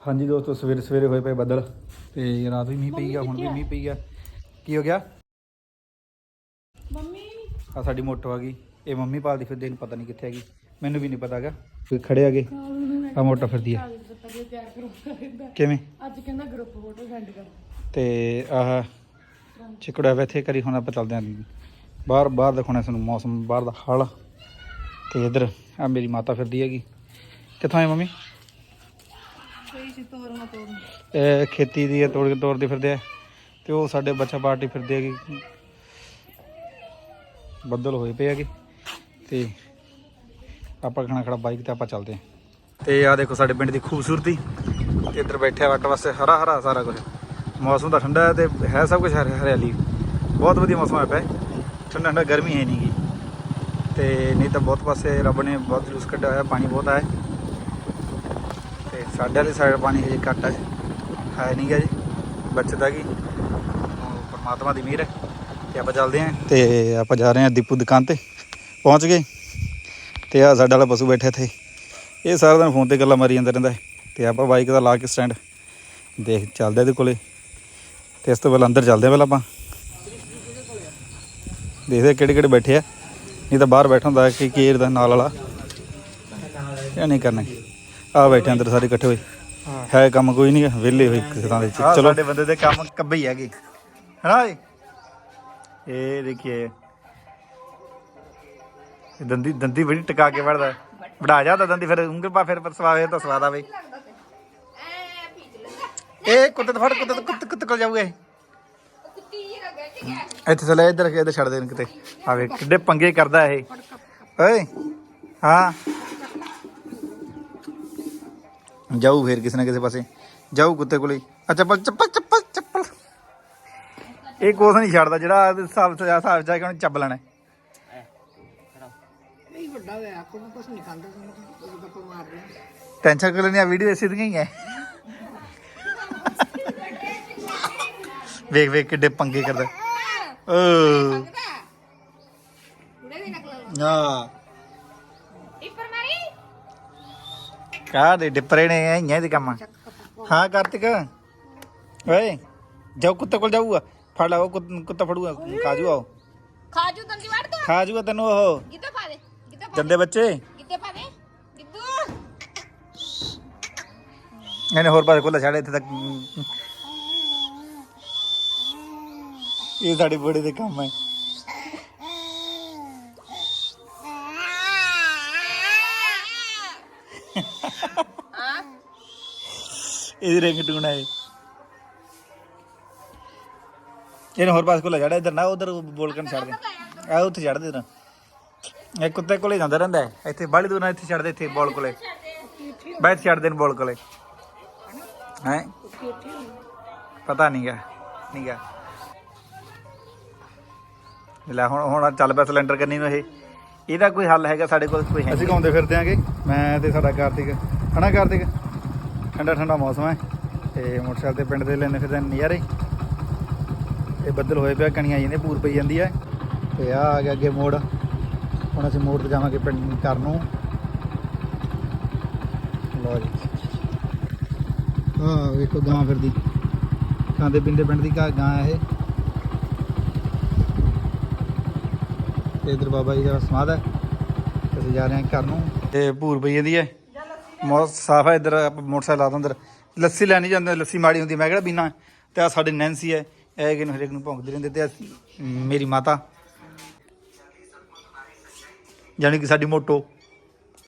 ਹਾਂਜੀ ਦੋਸਤੋ ਸਵੇਰੇ ਸਵੇਰੇ ਹੋਏ ਪਏ ਬੱਦਲ ਤੇ ਰਾਤ ਵੀ ਮੀਂਹ ਪਈ ਗਿਆ ਹੁਣ ਵੀ ਮੀਂਹ ਪਈ ਗਿਆ ਕੀ ਹੋ ਗਿਆ? ਮੰਮੀ। ਆ ਸਾਡੀ ਮੋਟੋ ਆ ਗਈ। ਇਹ ਮੰਮੀ ਪਾਲਦੀ ਫਿਰਦੀ ਇਹਨੂੰ ਪਤਾ ਨਹੀਂ ਕਿੱਥੇ ਹੈਗੀ। ਮੈਨੂੰ ਵੀ ਨਹੀਂ ਪਤਾ ਹੈਗਾ ਕੋਈ ਖੜੇ ਹੈਗੇ ਆ ਮੋਟੋ ਫਿਰਦੀ ਰਹਿੰਦਾ ਕਿਵੇਂ? ਅੱਜ ਕਹਿੰਦਾ ਗਰੁੱਪ ਫੋਟੋ ਸੈਂਡ ਕਰ। ਤੇ ਆਹ ਚਿਕੜਾ ਵੇ ਇੱਥੇ ਕਰੀ ਹੁਣ ਆਪਾਂ ਚੱਲਦੇ ਆਂ। ਬਾਹਰ ਬਾਹਰ ਦਿਖਾਉਣਾ ਸਾਨੂੰ ਮੌਸਮ ਬਾਹਰ ਦਾ ਹਾਲ। ਤੇ ਇਧਰ ਆ ਮੇਰੀ ਮਾਤਾ ਫਿਰਦੀ ਹੈਗੀ। ਕਿੱਥੋਂ ਆਏ ਮੰਮੀ? ਕੋਈ ਸੀ ਤੋਰ ਇਹ ਖੇਤੀ ਦੀ ਹੈ ਤੋੜ ਕੇ ਤੋੜਦੇ ਫਿਰਦੇ ਆ। ਤੇ ਉਹ ਸਾਡੇ ਬੱਚਾ ਪਾਰਟੀ ਫਿਰਦੇ ਹੈਗੇ ਬੱਦਲ ਹੋਏ ਪਏ ਹੈਗੇ ਤੇ ਆਪਾਂ ਖਣਾ ਖੜਾ ਬਾਈਕ ਤੇ ਆਪਾਂ ਚੱਲਦੇ ਹਾਂ ਤੇ ਆ ਦੇਖੋ ਸਾਡੇ ਪਿੰਡ ਦੀ ਖੂਬਸੂਰਤੀ। ਤੇ ਇੱਧਰ ਬੈਠਿਆ ਵੱਟ ਵਾਸਤੇ ਹਰਾ ਹਰਾ ਸਾਰਾ ਕੁਝ ਮੌਸਮ ਤਾਂ ਠੰਡਾ ਹੈ ਤੇ ਹੈ ਸਭ ਕੁਝ ਹਰਿਆਲੀ। ਬਹੁਤ ਵਧੀਆ ਮੌਸਮ ਹੈ ਪਿਆ। ਠੰਡਾ ਠੰਡਾ ਗਰਮੀ ਹੈ ਨਹੀਂ ਗੀ। ਤੇ ਨਹੀਂ ਤਾਂ ਬਹੁਤ ਪਾਸੇ ਰੱਬ ਨੇ ਬਹੁਤ ਜਲੂਸ ਕੱਢਿਆ ਹੋਇਆ, ਪਾਣੀ ਬਹੁਤ ਆਇਆ। ਸਾਡੇ ਵਾਲੀ ਸਾਈਡ ਪਾਣੀ ਹਜੇ ਘੱਟ ਹੈ ਹੈ ਨਹੀਂ ਗਾ ਜੀ। ਬਚਦਾ ਕੀ? ਪਰਮਾਤਮਾ ਦੀ ਮਿਹਰ ਹੈ। ਤੇ ਆਪਾਂ ਚੱਲਦੇ ਆਂ ਤੇ ਆਪਾਂ ਜਾ ਰਹੇ ਆਂ ਦੀਪੂ ਦੁਕਾਨ ਤੇ। ਪਹੁੰਚ ਗਏ। ਤੇ ਆ ਸਾਡਾ ਵਾਲਾ ਪਸ਼ੂ ਬੈਠਾ ਇੱਥੇ। ਇਹ ਸਾਰਾ ਦਿਨ ਫੋਨ ਤੇ ਗੱਲਾਂ ਮਾਰੀ ਜਾਂਦਾ ਰਹਿੰਦਾ ਹੈ। ਤੇ ਆਪਾਂ ਬਾਈਕ ਦਾ ਲਾ ਕੇ ਸਟੈਂਡ ਦੇਖ, ਚੱਲਦੇ ਇਹਦੇ ਕੋਲੇ। ਤੇ ਇਸ ਤੋਂ ਪਹਿਲਾਂ ਅੰਦਰ ਚੱਲਦੇ ਆਂ ਪਹਿਲਾਂ ਆਪਾਂ। ਦੇਖਦੇ ਕਿਹੜੇ ਕਿਹੜੇ ਬੈਠੇ ਆ। ਨਹੀਂ ਤਾਂ ਬਾਹਰ ਬੈਠਾ ਹੁੰਦਾ ਕਿ ਕੇਰ ਦਾ ਨਾਲ ਵਾਲਾ। ਇਹ ਨਹੀਂ ਕਰਨਾ। ਆ ਬੈਠੇ ਅੰਦਰ ਸਾਰੇ ਇਕੱਠੇ ਹੋਏ। ਹੈ। ਕੰਮ ਕੋਈ ਨਹੀਂ ਵਿਹਲੇ ਹੋਏ ਕਿਸੇ ਥਾਂ ਦੇ। ਚਲੋ। ਸਾਡੇ ਬੰਦੇ ਦੇ ਕੰਮ ਕੱਬੇ ਹੀ ਹੈਗੇ। ਹਨਾ ਇਹ ਦੇਖੀਏ। ਇਹ ਦੰਦੀ ਦੰਦੀ ਬੜੀ ਟਿਕਾ ਕੇ ਵੜਦਾ। ਵੜਾ ਜਾ ਤਾਂ ਦੰਦੀ ਫਿਰ ਉਂਗਲ ਪਾ ਫਿਰ ਸਵਾਵੇ ਤਾਂ ਸਵਾਦ ਆਵੇ। ਇਹ ਕੁੱਤੇ ਫੜ ਕੁੱਤੇ ਕੁੱਤੇ ਕੁੱਤੇ ਕੋਲ ਜਾਊਗੇ ਇੱਥੇ ਚਲੇ ਇੱਧਰ ਇੱਧਰ ਛੱਡ ਦੇਣ ਕਿਤੇ। ਆਵੇ ਕਿੱਡੇ ਪੰਗੇ ਕਰਦਾ ਇਹ। ਓਏ ਹਾਂ। ਜਾਊ ਫੇਰ ਕਿਸੇ ਨਾ ਕਿਸੇ ਪਾਸੇ। ਜਾਊ ਕੁੱਤੇ ਕੋਲੇ। ਆ ਚੱਪਲ ਚੱਪਲ ਚੱਪਲ ਚੱਪਲ। ਇਹ ਕੋਸ ਨਹੀਂ ਛੱਡਦਾ ਜਿਹੜਾ ਹਿਸਾਬ ਚ ਆ ਕੇ ਉਹਨੇ ਚੱਬ ਲੈਣਾ। ਨਹੀਂ ਵੱਡਾ ਹੋਇਆ ਕੋਈ ਕੁਝ ਨਹੀਂ ਖਾਂਦਾ ਉਹ ਮਾਰ ਰਿਹਾ। ਟੈਨਸ਼ਨ ਕਰ ਲੈਣੀ ਆ ਵੀਡੀਓ ਇਸੇ ਦੀਆਂ ਹੀ ਹੈ ਵੇਖ ਵੇਖ ਕਿੱਡੇ ਪੰਗੇ ਕਰਦਾ। ਓ ਆ ਕਾ ਦੇ ਡਿਪਰੇ ਨੇ ਆਈਆਂ ਦੇ ਕੰਮ। ਹਾਂ ਕਾਰਤਿਕ। ਓਏ ਜਾਓ ਕੁੱਤੇ ਕੋਲ ਜਾਊਗਾ। ਫੜ ਲਾ ਉਹ ਕੁੱਤ- ਕੁੱਤਾ ਫੜੂਗਾ। ਕਾਜੂ ਆਓ। ਖਾਜੂ ਦੰਦੀ ਵੜ ਦੋ ਖਾ ਜੂਗਾ ਤੈਨੂੰ ਉਹ। ਗਿੱਧੇ ਪਾ ਦੇ ਗਿੱਧੇ ਪਾ ਗੰਦੇ ਬੱਚੇ। ਗਿੱਧੇ ਪਾ ਦੇ ਗਿੱਦੂ ਇਹਨੇ ਹੋਰ ਪਾਸੇ ਕੋਲ ਛਾੜੇ ਇੱਥੇ ਤੱਕ। ਇਹ ਸਾਡੇ ਬੜੇ ਦੇ ਕੰਮ ਹੈ ਹਾਂ ਇਹਦੀ ਰਿੰਗ ਟੂਨ ਹੈ ਹੋਰ ਪਾਸੇ ਕੋਲ ਛਾੜਾ ਇੱਧਰ ਨਾ, ਉਧਰ ਬੋਲ ਛੱਡ ਦੇ। ਆ ਉੱਥੇ ਛੱਡ ਦੇ ਨਾ ਇਹ ਕੁੱਤੇ ਕੋਲੇ ਜਾਂਦਾ ਰਹਿੰਦਾ ਇੱਥੇ ਬਾਹਲੀ ਦੂਰ ਨਾਲ ਇੱਥੇ ਛੱਡ ਦੇ, ਇੱਥੇ ਬੋਲ ਕੋਲੇ। ਬੈਠ ਛੱਡ ਦੇਣ ਬੋਲ ਕੋਲੇ। ਹੈ? ਪਤਾ ਨਹੀਂਗਾ ਨਹੀਂਗਾ ਲੈ ਹੁਣ ਹੁਣ ਚੱਲ ਪਿਆ ਸਿਲੰਡਰ ਕਰਨੀ ਨੂੰ ਇਹ। ਇਹਦਾ ਕੋਈ ਹੱਲ ਹੈਗਾ ਸਾਡੇ ਕੋਲ ਕੋਈ ਹੈ ਅਸੀਂ ਘੁੰਮਦੇ ਫਿਰਦੇ ਆਂਗੇ। ਮੈਂ ਤੇ ਸਾਡਾ ਕਾਰਤਿਕ। ਹਨਾ ਕਾਰਤਿਕ? ਠੰਡਾ ਠੰਡਾ ਮੌਸਮ ਹੈ। ਤੇ ਮੋਟਰਸਾਈਕਲ ਤੇ ਪਿੰਡ ਦੇ ਲੈਣੇ ਫਿਰਦੇ ਨਜ਼ਾਰੇ। ਇਹ ਬੱਦਲ ਹੋਏ ਪਿਆ ਕਣੀਆਂ ਜਿਹਨੇ ਪੂਰ ਪਈ ਜਾਂਦੀ ਹੈ ਤੇ ਆ ਆ ਗਿਆ ਅੱਗੇ ਮੋੜ। ਹੁਣ ਅਸੀਂ ਮੋੜ ਤੇ ਜਾਵਾਂਗੇ ਪਿੰਡ ਘਰ ਨੂੰ। ਲਓ ਜੀ। ਹਾਂ ਵੇਖੋ ਗਾਂ ਫਿਰਦੀ। ਖਾਂਦੇ ਪਿੰਦੇ ਪਿੰਡ ਦੀ ਘਾਹ ਗਾਂ ਇਹ। ਤੇ ਇਧਰ ਬਾਬਾ ਜੀ ਦਾ ਸਮਾਧ ਹੈ। ਤੇ ਅਸੀਂ ਜਾ ਰਹੇ ਹਾਂ ਘਰ ਨੂੰ। ਤੇ ਭੂਰ ਪਈ ਜਾਂਦੀ ਹੈ। ਮੌਸਮ ਸਾਫ਼ ਹੈ ਇਧਰ, ਆਪਾਂ ਮੋਟਰਸਾਈਕਲ ਲਾ ਦੋ ਅੰਦਰ। ਲੱਸੀ ਲੈਣੀ ਜਾਂਦੇ, ਲੱਸੀ ਮਾੜੀ ਹੁੰਦੀ ਮੈਂ ਕਿਹੜਾ ਪੀਣਾ ਤੇ ਆ ਸਾਡੇ ਨੈਂਸੀ ਹੈ। ਇਹ ਕਿ ਹਰੇਕ ਨੂੰ ਭੌਂਕਦੇ ਰਹਿੰਦੇ ਤੇ ਮੇਰੀ ਮਾਤਾ। ਜਾਣੀ ਕਿ ਸਾਡੀ ਮੋਟੋ।